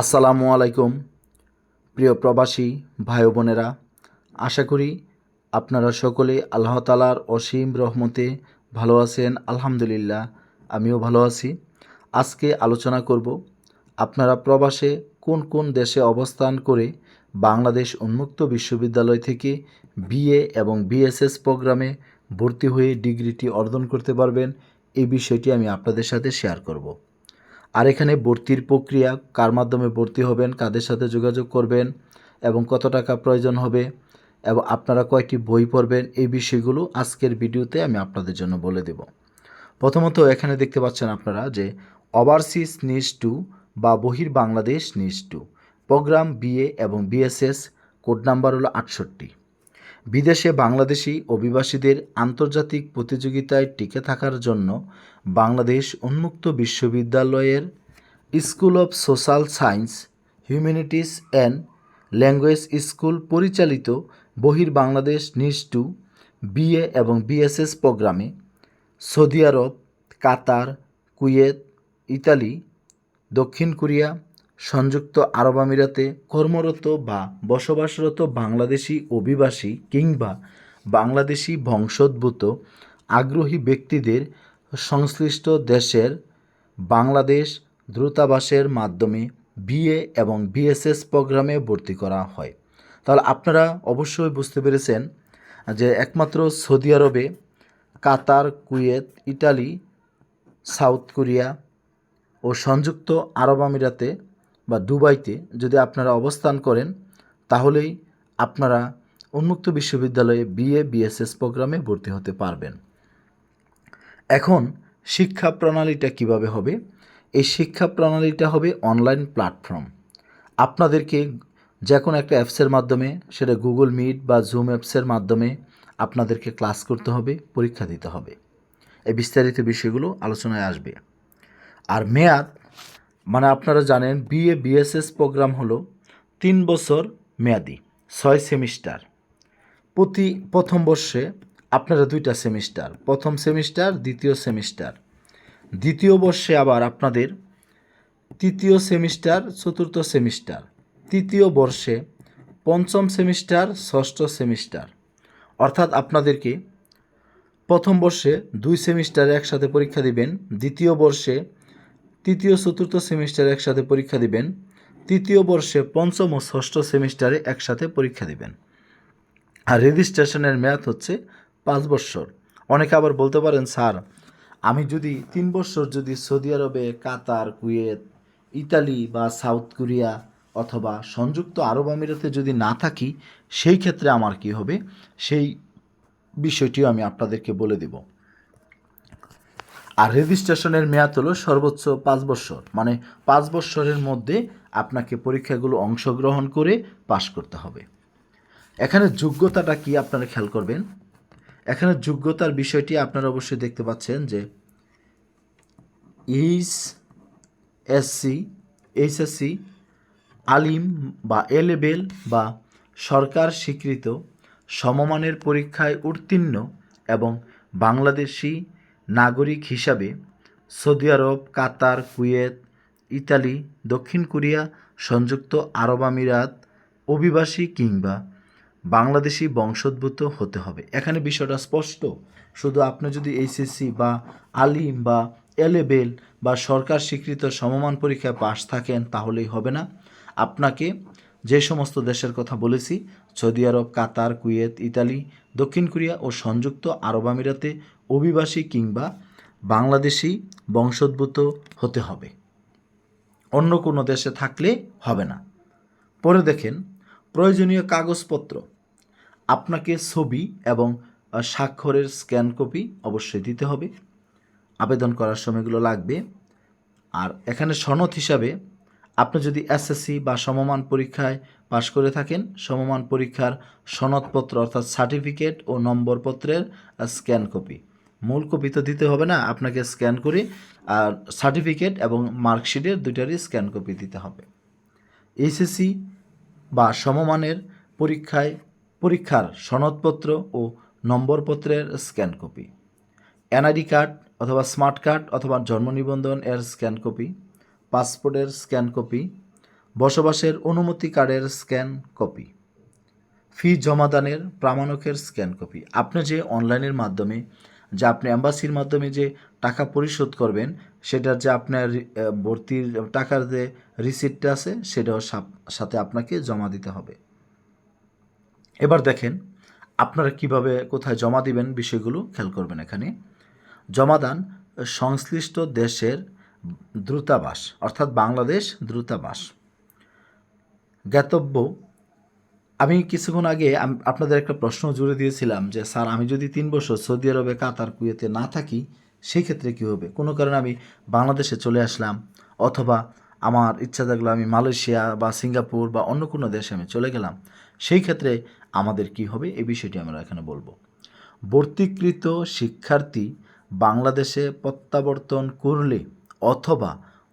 আসসালামু আলাইকুম, প্রিয় প্রবাসী ভাই বোনেরা। আশা করি আপনারা সকলে আল্লাহ তালার অসীম রহমতে ভালো আছেন, আলহামদুলিল্লাহ, আমিও ভালো আছি। আজকে আলোচনা করব, আপনারা প্রবাসে কোন কোন দেশে অবস্থান করে বাংলাদেশ উন্মুক্ত বিশ্ববিদ্যালয় থেকে বিএ এবং বিএসএস প্রোগ্রামে ভর্তি হয়ে ডিগ্রিটি অর্জন করতে পারবেন এই বিষয়টি আমি আপনাদের সাথে শেয়ার করব। আর এখানে ভর্তির প্রক্রিয়া, কার মাধ্যমে ভর্তি হবেন, কাদের সাথে যোগাযোগ করবেন এবং কত টাকা প্রয়োজন হবে এবং আপনারা কয়টি বই পড়বেন, এই বিষয়গুলো আজকের ভিডিওতে আমি আপনাদের জন্য বলে দেব। প্রথমত এখানে দেখতে পাচ্ছেন আপনারা যে ওভারসিজ নিস টু বা বহির বাংলাদেশ নিস টু প্রোগ্রাম বিএ এবং বিএসএস কোড নাম্বার হলো আটষট্টি। বিদেশে বাংলাদেশি অভিবাসীদের আন্তর্জাতিক প্রতিযোগিতায় টিকে থাকার জন্য বাংলাদেশ উন্মুক্ত বিশ্ববিদ্যালয়ের school of social science, humanities and language school পরিচালিত বহির বাংলাদেশ নিস টু বিএ এবং বিএসএস প্রোগ্রামে Saudi Arab, Qatar, Kuwait, Italy, দক্ষিণ কোরিয়া সংযুক্ত আরব আমিরাতে কর্মরত বা বসবাসরত বাংলাদেশি অভিবাসী কিংবা বাংলাদেশি বংশোদ্ভূত আগ্রহী ব্যক্তিদের সংশ্লিষ্ট দেশের বাংলাদেশ দূতাবাসের মাধ্যমে বিএ এবং বিএসএস প্রোগ্রামে ভর্তি করা হয়। তাহলে আপনারা অবশ্যই বুঝতে পেরেছেন যে একমাত্র সৌদি আরবে, Qatar, Kuwait, Italy, South Korea ও সংযুক্ত আরব আমিরাতে বা দুবাইতে যদি আপনারা অবস্থান করেন, তাহলেই আপনারা উন্মুক্ত বিশ্ববিদ্যালয়ে বিএ, বিএসএস প্রোগ্রামে ভর্তি হতে পারবেন। এখন শিক্ষা প্রণালীটা কীভাবে হবে? এই শিক্ষা প্রণালীটা হবে অনলাইন প্ল্যাটফর্ম। আপনাদেরকে যে কোনো একটা অ্যাপসের মাধ্যমে, সেটা গুগল মিট বা জুম অ্যাপসের মাধ্যমে আপনাদেরকে ক্লাস করতে হবে, পরীক্ষা দিতে হবে। এই বিস্তারিত বিষয়গুলো আলোচনায় আসবে। আর মেয়াদ মানে আপনারা জানেন বিএ, বিএসএস প্রোগ্রাম হলো তিন বছর মেয়াদি, ছয় সেমিস্টার। প্রতি প্রথম বর্ষে আপনারা দুইটা সেমিস্টার, প্রথম সেমিস্টার, দ্বিতীয় সেমিস্টার। দ্বিতীয় বর্ষে আবার আপনাদের তৃতীয় সেমিস্টার, চতুর্থ সেমিস্টার। তৃতীয় বর্ষে পঞ্চম সেমিস্টার, ষষ্ঠ সেমিস্টার। অর্থাৎ আপনাদেরকে প্রথম বর্ষে দুই সেমিস্টার একসাথে পরীক্ষা দিবেন, দ্বিতীয় বর্ষে তৃতীয় চতুর্থ সেমিস্টারে একসাথে পরীক্ষা দিবেন। তৃতীয় বর্ষে পঞ্চম ও ষষ্ঠ সেমিস্টারে একসাথে পরীক্ষা দিবেন। আর রেজিস্ট্রেশনের মেয়াদ হচ্ছে পাঁচ বছর। অনেকে আবার বলতে পারেন, স্যার, আমি যদি তিন বছর যদি সৌদি আরবে, কাতার, কুয়েত, ইতালি বা সাউথ কোরিয়া অথবা সংযুক্ত আরব আমিরাতে যদি না থাকি, সেই ক্ষেত্রে আমার কি হবে? সেই বিষয়টিও আমি আপনাদেরকে বলে দেব। আর রেজিস্ট্রেশনের মেয়াদ হলো সর্বোচ্চ পাঁচ বছর। মানে পাঁচ বছরের মধ্যে আপনাকে পরীক্ষাগুলো অংশগ্রহণ করে পাশ করতে হবে। এখানে যোগ্যতাটা কি আপনারা খেয়াল করবেন? এখানে যোগ্যতার বিষয়টি আপনারা অবশ্যই দেখতে পাচ্ছেন যে এইচ এসসি এইচএসসি আলিম বা এ লেভেল বা সরকার স্বীকৃত সমমানের পরীক্ষায় উত্তীর্ণ এবং বাংলাদেশি নাগরিক হিসাবে Saudi Arab, Qatar, Kuwait, Italy, দক্ষিণ কোরিয়া, সংযুক্ত আরব আমিরাত, অভিবাসী কিংবা বাংলাদেশি বংশোদ্ভূত হতে হবে। এখানে বিষয়টা স্পষ্ট। শুধু আপনি যদি এইচএসসি বা আলিম বা এলেবেল বা সরকার স্বীকৃত সমমান পরীক্ষায় পাশ থাকেন, তাহলেই হবে না। আপনাকে যে সমস্ত দেশের কথা বলেছি, Saudi Arab, Qatar, Kuwait, Italy, দক্ষিণ কোরিয়া ও সংযুক্ত আরব আমিরাতে অভিবাসী কিংবা বাংলাদেশি বংশোদ্ভূত হতে হবে। অন্য কোনো দেশে থাকলে হবে না। পরে দেখেন, প্রয়োজনীয় কাগজপত্র, আপনাকে ছবি এবং স্বাক্ষরের স্ক্যান কপি অবশ্যই দিতে হবে। আবেদন করার সময়গুলো লাগবে। আর এখানে সনদ হিসাবে আপনি যদি এসএসসি বা সমমান পরীক্ষায় পাশ করে থাকেন, সমমান পরীক্ষার সনদপত্র অর্থাৎ সার্টিফিকেট ও নম্বরপত্রের স্ক্যান কপি। মূল কপি তো দিতে হবে না, আপনাকে স্ক্যান করে আর সার্টিফিকেট এবং মার্কশিটের দুইটারই স্ক্যান কপি দিতে হবে। এইচএসসি বা সমমানের পরীক্ষায় পরীক্ষার সনদপত্র ও নম্বরপত্রের স্ক্যান কপি এনআইডি কার্ড অথবা স্মার্ট কার্ড অথবা জন্ম নিবন্ধন এর স্ক্যান কপি পাসপোর্টের স্ক্যান কপি বসবাসের অনুমতি কার্ডের স্ক্যান কপি ফি জমাদানের প্রামাণকের স্ক্যান কপি আপনি যে অনলাইনের মাধ্যমে যে আপনি অ্যাম্বাসির মাধ্যমে যে টাকা পরিশোধ করবেন, সেটার যে আপনার ভর্তির টাকার যে রিসিপ্টটা আছে, সেটাও সাথে আপনাকে জমা দিতে হবে। এবার দেখেন, আপনারা কীভাবে কোথায় জমা দিবেন বিষয়গুলো খেয়াল করবেন এখানে। জমাদান সংশ্লিষ্ট দেশের দ্রুতাবাস, অর্থাৎ বাংলাদেশ দ্রুতাবাস। জ্ঞাতব্য আমি কিছুক্ষণ আগে আপনাদের একটা প্রশ্ন জুড়ে দিয়েছিলাম যে, স্যার, আমি যদি তিন বছর সৌদি আরবে, কাতার, কুয়েতে না থাকি সেই ক্ষেত্রে কী হবে? কোনো কারণে আমি বাংলাদেশে চলে আসলাম অথবা আমার ইচ্ছা থাকল আমি মালয়েশিয়া বা সিঙ্গাপুর বা অন্য কোনো দেশে আমি চলে গেলাম। সেই ক্ষেত্রে আমাদের কি হবে? এই বিষয়টি আমরা এখানে বলব। ভর্তিকৃত শিক্ষার্থী বাংলাদেশে প্রত্যাবর্তন করলে অথবা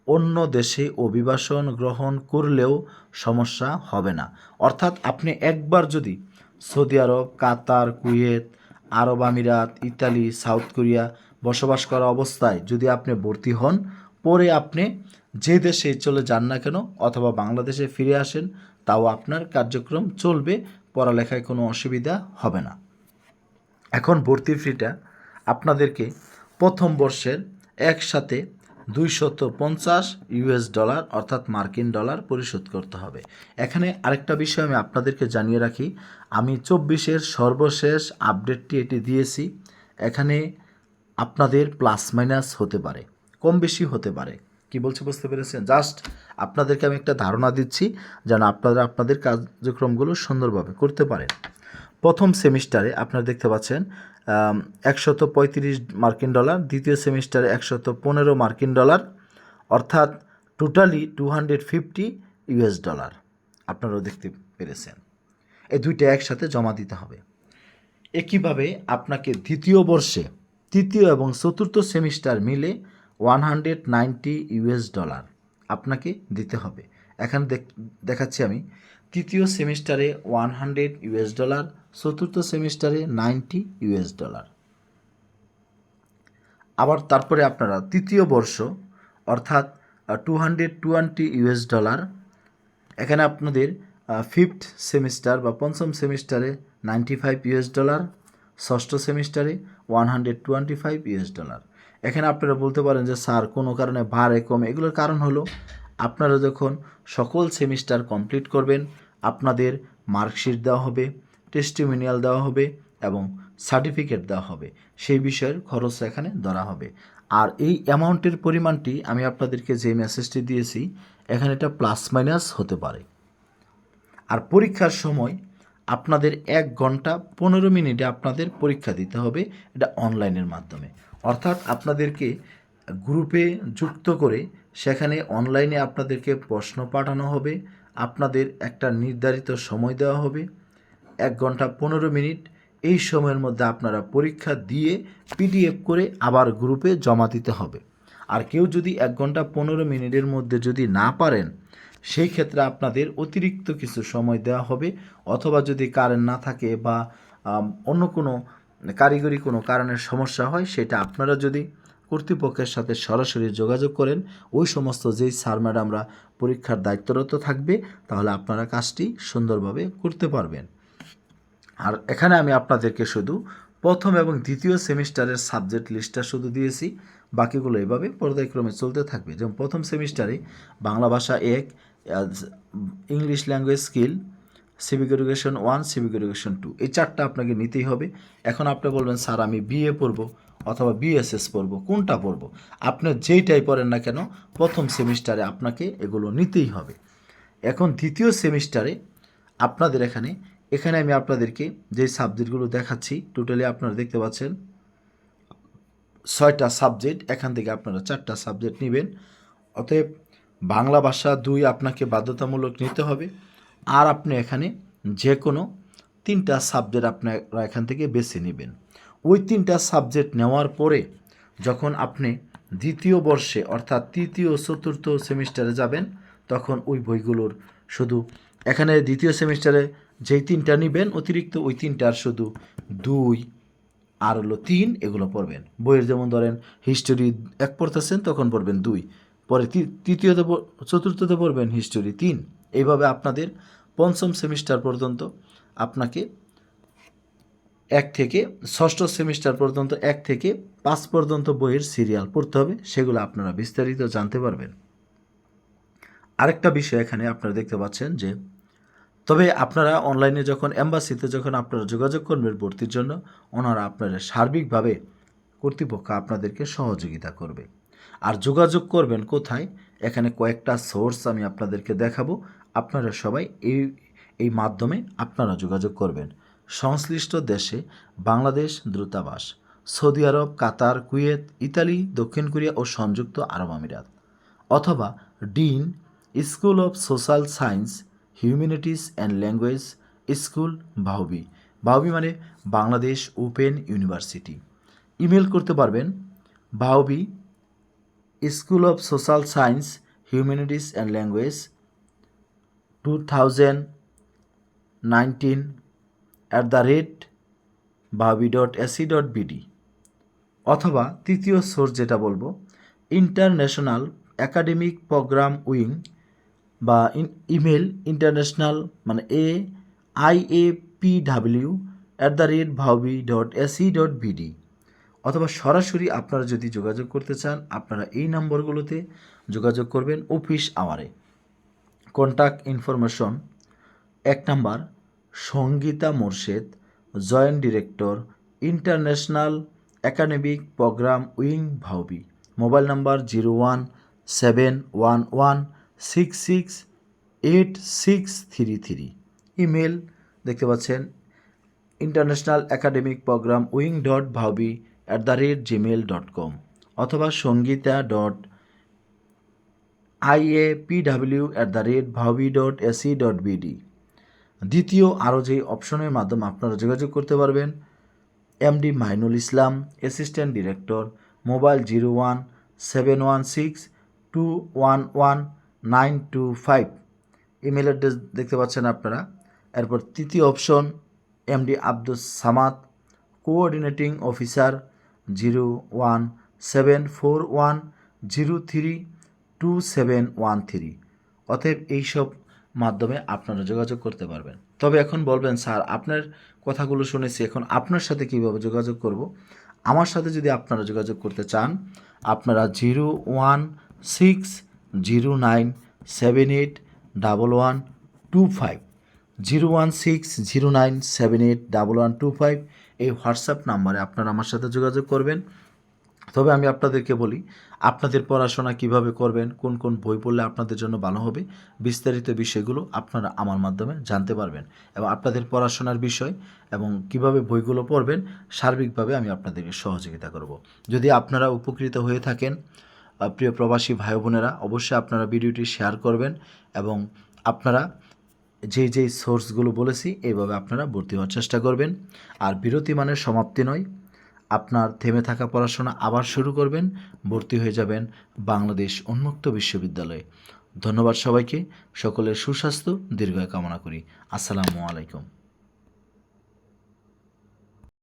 অন্য দেশে অভিবাসন গ্রহণ করলেও সমস্যা হবে না। অর্থাৎ আপনি একবার যদি সৌদি আরব, কাতার, কুয়েত, আরব আমিরাত, ইতালি, সাউথ কোরিয়া বসবাস করা অবস্থায় যদি আপনি ভর্তি হন, পরে আপনি যে দেশে চলে যান না কেন অথবা বাংলাদেশে ফিরে আসেন, তাও আপনার কার্যক্রম চলবে, পড়ালেখায় কোনো অসুবিধা হবে না। এখন ভর্তি ফিটা আপনাদেরকে প্রথম বর্ষের একসাথে দুইশত পঞ্চাশ ইউএস ডলার, অর্থাৎ মার্কিন ডলার, পরিশোধ করতে হবে। এখানে আরেকটা বিষয় আমি আপনাদেরকে জানিয়ে রাখি। আমি চব্বিশের সর্বশেষ আপডেটটি এটি দিয়েছি। এখানে আপনাদের প্লাস মাইনাস হতে পারে, কম বেশি হতে পারে। কি বলছি বুঝতে পেরেছেন? জাস্ট আপনাদেরকে আমি একটা ধারণা দিচ্ছি, যেন আপনারা আপনাদের কার্যক্রমগুলো সুন্দরভাবে করতে পারেন। প্রথম সেমিস্টারে আপনারা দেখতে পাচ্ছেন একশত পঁয়ত্রিশ মার্কিন ডলার, দ্বিতীয় সেমিস্টারে একশত পনেরো মার্কিন ডলার, অর্থাৎ totally two hundred fifty US dollar. আপনারাও দেখতে পেরেছেন। এই দুইটা একসাথে জমা দিতে হবে। একইভাবে আপনাকে দ্বিতীয় বর্ষে, তৃতীয় এবং চতুর্থ সেমিস্টার মিলে one hundred ninety US dollar আপনাকে দিতে হবে। এখানে দেখ- দেখাচ্ছি আমি। তৃতীয় সেমিস্টারে ওয়ান হান্ড্রেড ইউএস ডলার চতুর্থ সেমিস্টারে নাইনটি ইউএস ডলার আবার তারপরে আপনারা তৃতীয় বর্ষ, অর্থাৎ two hundred twenty US dollar এখানে আপনাদের ফিফথ সেমিস্টার বা পঞ্চম সেমিস্টারে নাইনটি ফাইভ ইউএস ডলার ষষ্ঠ সেমিস্টারে one hundred twenty five US dollar এখানে আপনারা বলতে পারেন যে, স্যার, কোনো কারণে ভাড়ে কমে। এগুলোর কারণ হলো, আপনারা যখন সকল সেমিস্টার কমপ্লিট করবেন আপনাদের মার্কশিট দেওয়া হবে টেস্টিমিনিয়াল দেওয়া হবে এবং সার্টিফিকেট দেওয়া হবে। সেই বিষয়ের খরচ এখানে ধরা হবে। আর এই অ্যামাউন্টের পরিমাণটি আমি আপনাদেরকে যে মেসেজটি দিয়েছি, এখানে এটা প্লাস মাইনাস হতে পারে। আর পরীক্ষার সময় আপনাদের এক ঘণ্টা পনেরো মিনিটে আপনাদের পরীক্ষা দিতে হবে, এটা অনলাইনের মাধ্যমে। অর্থাৎ আপনাদেরকে গ্রুপে যুক্ত করে সেখানে অনলাইনে আপনাদেরকে প্রশ্ন পাঠানো হবে আপনাদের একটা নির্ধারিত সময় দেওয়া হবে। এক ঘণ্টা পনেরো মিনিট। এই সময়ের মধ্যে আপনারা পরীক্ষা দিয়ে পিডিএফ করে আবার গ্রুপে জমা দিতে হবে। আর কেউ যদি এক ঘণ্টা পনেরো মিনিটের মধ্যে যদি না পারেন, সেই ক্ষেত্রে আপনাদের অতিরিক্ত কিছু সময় দেওয়া হবে। অথবা যদি কারেন্ট না থাকে বা অন্য কোনো কারিগরি কোনো কারণের সমস্যা হয়, সেটা আপনারা যদি কর্তৃপক্ষের সাথে সরাসরি যোগাযোগ করেন। ওই সমস্ত যেই স্যার ম্যাডামরা পরীক্ষার দায়িত্বরত থাকবে, তাহলে আপনারা কাজটি সুন্দরভাবে করতে পারবেন। আর এখানে আমি আপনাদেরকে শুধু প্রথম এবং দ্বিতীয় সেমিস্টারের সাবজেক্ট লিস্টটা শুধু দিয়েছি, বাকিগুলো এভাবে পর্যায়ক্রমে চলতে থাকবে। যেমন প্রথম সেমিস্টারে বাংলা ভাষা এক English language skill, civic education one, civic education two. এই চারটা আপনাকে নিতেই হবে। এখন আপনি বলবেন, স্যার, আমি বিএ পড়ব। অথবা বিএসএস পড়ব, কোনটা পড়ব? আপনি যেইটাই পড়েন না কেন, প্রথম সেমিস্টারে আপনাকে এগুলো নিতেই হবে। এখন দ্বিতীয় সেমিস্টারে আপনাদের এখানে এখানে আমি আপনাদেরকে যে সাবজেক্টগুলো দেখাচ্ছি টোটালি আপনারা দেখতে পাচ্ছেন, ছয়টা সাবজেক্ট এখান থেকে আপনারা চারটা সাবজেক্ট নেবেন। অতএব বাংলা ভাষা দুই আপনাকে বাধ্যতামূলক নিতে হবে। আর আপনি এখানে যে কোনো তিনটা সাবজেক্ট আপনারা এখান থেকে বেছে নেবেন। ওই তিনটা সাবজেক্ট নেওয়ার পরে যখন আপনি দ্বিতীয় বর্ষে, অর্থাৎ তৃতীয় চতুর্থ সেমিস্টারে যাবেন, তখন ওই বইগুলোর শুধু এখানে দ্বিতীয় সেমিস্টারে যেই তিনটা নেবেন, অতিরিক্ত ওই তিনটার শুধু দুই আর হলো তিন এগুলো পড়বেন। বইয়ের যেমন ধরেন হিস্টোরি এক পড়তেছেন, তখন পড়বেন দুই। পরে তৃতীয়তে চতুর্থতে পড়বেন হিস্টোরি তিন। এইভাবে আপনাদের পঞ্চম সেমিস্টার পর্যন্ত আপনাকে এক থেকে ষষ্ঠ সেমিস্টার পর্যন্ত, এক থেকে পাঁচ পর্যন্ত বইয়ের সিরিয়াল পড়তে হবে, সেগুলো আপনারা বিস্তারিত জানতে পারবেন। আরেকটা বিষয় এখানে আপনারা দেখতে পাচ্ছেন যে, তবে আপনারা অনলাইনে যখন এম্বাসিতে যখন আপনারা যোগাযোগ করবেন ভর্তির জন্য, ওনারা আপনারা সার্বিকভাবে কর্তৃপক্ষ আপনাদেরকে সহযোগিতা করবে। আর যোগাযোগ করবেন কোথায়? এখানে কয়েকটা সোর্স আমি আপনাদেরকে দেখাবো, আপনারা সবাই এই এই মাধ্যমে আপনারা যোগাযোগ করবেন। সংশ্লিষ্ট দেশে বাংলাদেশ দূতাবাস, Saudi Arab, Qatar, Kuwait, Italy, দক্ষিণ কোরিয়া ও সংযুক্ত আরব আমিরাত অথবা dean, school of social science, humanities and language school, বাহবি। বাহবি মানে বাংলাদেশ ওপেন ইউনিভার্সিটি। ইমেল করতে পারবেন বাহবি, school of social science, humanities and language, two thousand nineteen at the rate বাহবি dot AC dot BD অথবা তৃতীয় সোর্স যেটা বলব ইন্টারন্যাশনাল একাডেমিক প্রোগ্রাম উইং বা email international মানে A I A P W at the rate ভাউবি dot AC dot BD অথবা সরাসরি আপনারা যদি যোগাযোগ করতে চান, আপনারা এই নম্বরগুলোতে যোগাযোগ করবেন অফিস আওয়ারে কন্ট্যাক্ট ইনফরমেশন এক number Sangita Morshed, joint director, international academic program wing ভাউবি mobile number zero one seven one one six six eight six three three. Email দেখতে পাচ্ছেন international academic program wing dot ভাউবি at the rate gmail dot com অথবা Sangita dot I A P at the rate ভাউবি dot AC dot BD দ্বিতীয়, আরও যে অপশনের মাধ্যমে আপনারা যোগাযোগ করতে পারবেন, MD Mainul Islam, assistant director, mobile zero one seven one six two one one nine two five. Email address দেখতে পাচ্ছেন আপনারা। এরপর তৃতীয় option, MD Abdus Samad, coordinating officer, zero one seven four one zero three two seven one three. অতএব এইসব মাধ্যমে আপনারা যোগাযোগ করতে পারবেন। তবে এখন বলবেন, স্যার, আপনার কথাগুলো শুনেছি, এখন আপনার সাথে কীভাবে যোগাযোগ করব? আমার সাথে যদি আপনারা যোগাযোগ করতে চান, আপনারা zero one six zero nine seven eight double one two five, zero one six zero nine seven eight double one two five এই হোয়াটসঅ্যাপ নাম্বারে আপনারা আমার সাথে যোগাযোগ করবেন। তবে আমি আপনাদেরকে বলি, আপনাদের পড়াশোনা কীভাবে করবেন, কোন কোন বই পড়লে আপনাদের জন্য ভালো হবে, বিস্তারিত বিষয়গুলো আপনারা আমার মাধ্যমে জানতে পারবেন এবং আপনাদের পড়াশোনার বিষয় এবং কীভাবে বইগুলো পড়বেন, সার্বিকভাবে আমি আপনাদেরকে সহযোগিতা করব। যদি আপনারা উপকৃত হয়ে থাকেন প্রিয় প্রবাসী ভাই বোনেরা, অবশ্যই আপনারা ভিডিওটি শেয়ার করবেন এবং আপনারা যেই যেই সোর্সগুলো বলেছি, এইভাবে আপনারা ভর্তি হওয়ার চেষ্টা করবেন। আর বিরতি মানের সমাপ্তি নয় আপনার থেমে থাকা পড়াশোনা আবার শুরু করবেন, ভর্তি হয়ে যাবেন বাংলাদেশ উন্মুক্ত বিশ্ববিদ্যালয়ে। ধন্যবাদ সবাইকে, সকলের সুস্বাস্থ্য, দীর্ঘায় কামনা করি। আসসালামু আলাইকুম।